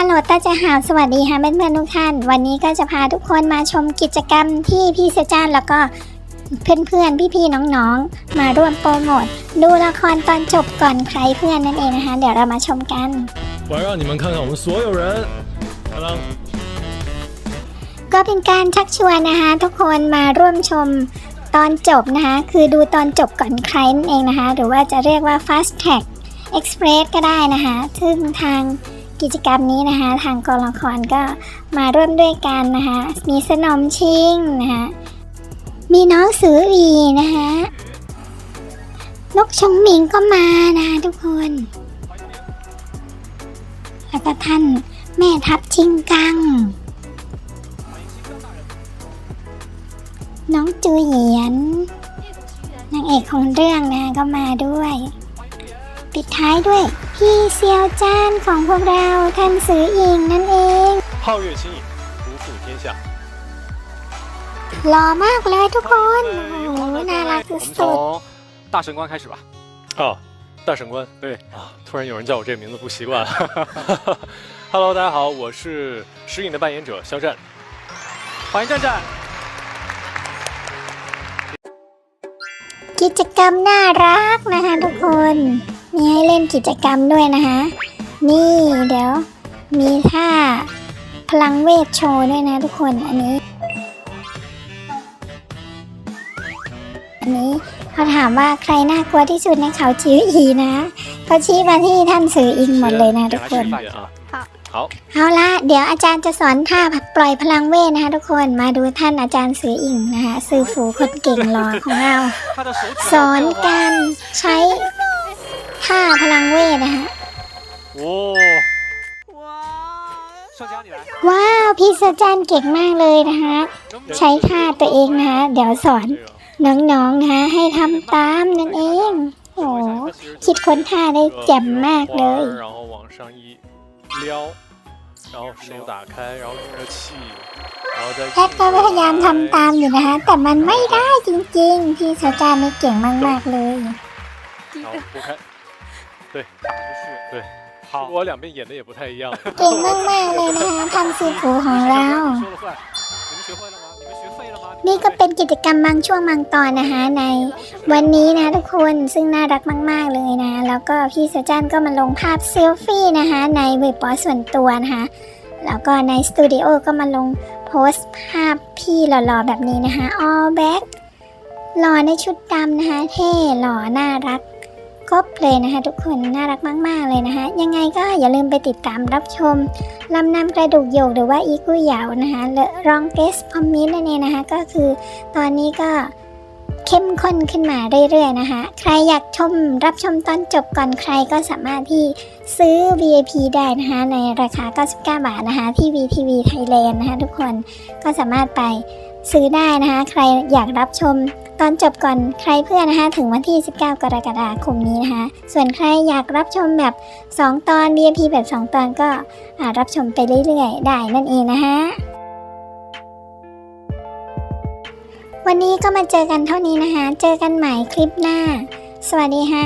ฮัลโหลตาจะหาวสวัสดีค่ะเพื่อนๆทุกท่าน วันนี้ก็จะพาทุกคนมาชมกิจกรรมที่พี่เสจานแล้วก็เพื่อนๆ พี่ๆ น้องๆ มาร่วมโปรโมท ดูละครตอนจบก่อนใครเพื่อนนั่นเองนะคะ เดี๋ยวเรามาชมกัน 我要让你们看看我们所有人。当当， ก็เป็นการชักชวนนะคะ ทุกคนมาร่วมชมตอนจบนะคะ คือดูตอนจบก่อนใครนั่นเองนะคะ หรือว่าจะเรียกว่า fast track express ก็ได้นะคะ ซึ่งทาง กิจกรรมนี้นะคะ ทางกองละครก็มาร่วมด้วยกันนะคะ มีสนมชิงนะคะมีน้องสืออีนะคะนกชงหมิงก็มานะคะทุกคน แล้วก็ท่านแม่ทัพชิงกัง น้องจูเหยียนนางเอกของเรื่องนะก็มาด้วย ปิดท้ายด้วย พี่เซียวจ้านของพวกเราท่านสืออิงนั่นเอง 皓月轻影，不负天下。 หล่อมากเลยทุกคนโอ้โหน่ารัก 我们 สุด 从大神官开始吧。哦，大神官，对啊，突然有人叫我这个名字不习惯。Hello，大家好，我是石影的扮演者肖战。欢迎战战， ๆกิจกรรมน่ารักนะคะทุกคน มีให้เล่นกิจกรรมด้วยนะคะ นี่เดี๋ยว มีท่าพลังเวทโชว์ด้วยนะทุกคนอันนี้ อันนี้เขาถามว่าใครน่ากลัวที่สุดในเขาจิ๋วอีนะเขาชี้มาที่ท่านสื่ออิงหมดเลยนะทุกคน 点啊。好， เอาละเดี๋ยวอาจารย์จะสอนท่าปล่อยพลังเวทนะคะ ทุกคนมาดูท่านอาจารย์สื่ออิงนะคะสื่อฝูคนเก่งหล่อของเรา 他的手指 สอนการใช้ ห้าพลังเวทนะคะโอ้ว้าว พี่เซจันเก่งมากเลยนะคะ ใช้ท่าตัวเองนะคะ เดี๋ยวสอนน้องๆนะคะให้ทำตามนั่นเอง โอ้คิดค้นท่าได้แจ่มมากเลยแล้ก็พยายามทำตามอยู่นะคะ แต่มันไม่ได้จริงๆ พี่สจานนี่เก่งมากๆเลย 对，打出去。对，好，我两边演的也不太一样。 เก่งมากๆเลยนะคะท่านซีฟูของเรา 说的算，你们学会了吗？你们学废了吗？ นี่ก็เป็นกิจกรรมบางช่วงบางตอนนะคะ ในวันนี้นะทุกคนซึ่งน่ารักมาก ๆเลยนะ แล้วก็พี่เซจันก็มาลงภาพเซลฟี่นะคะ ในเว็บบอส่วนตัวนะคะ แล้วก็ในสตูดิโอก็มาลงโพสต์ภาพพี่หล่อๆแบบนี้นะคะ all back หล่อในชุดดำนะคะ เท่หล่อน่ารัก ครบเลยนะคะ ทุกคนน่ารักมาก ๆ เลยนะคะ ยังไงก็อย่าลืมไปติดตามรับชมลำนำกระดูกโยกหรือว่าอีกุยเหยานะคะและรองเกสพอมมินนั่นเองนะคะ ก็คือตอนนี้ก็เข้มข้นขึ้นมาเรื่อย ๆ นะคะ ใครอยากชมรับชมตอนจบก่อนใครก็สามารถที่ซื้อ VIP ได้นะคะ ในราคา 99 บาทนะคะที่ VTV Thailand นะคะทุกคนก็สามารถไปซื้อได้นะคะ ใครอยากรับชม ตอนจบก่อนใครเพื่อนนะคะถึงวันที่ 19 กรกฎาคมนี้นะคะ ส่วนใครอยากรับชมแบบ 2 ตอน VIP แบบ 2 ตอนก็รับชมไปเรื่อยๆ ได้นั่นเองนะคะวันนี้ก็มาเจอกันเท่านี้นะคะ เจอกันใหม่คลิปหน้า สวัสดีฮะ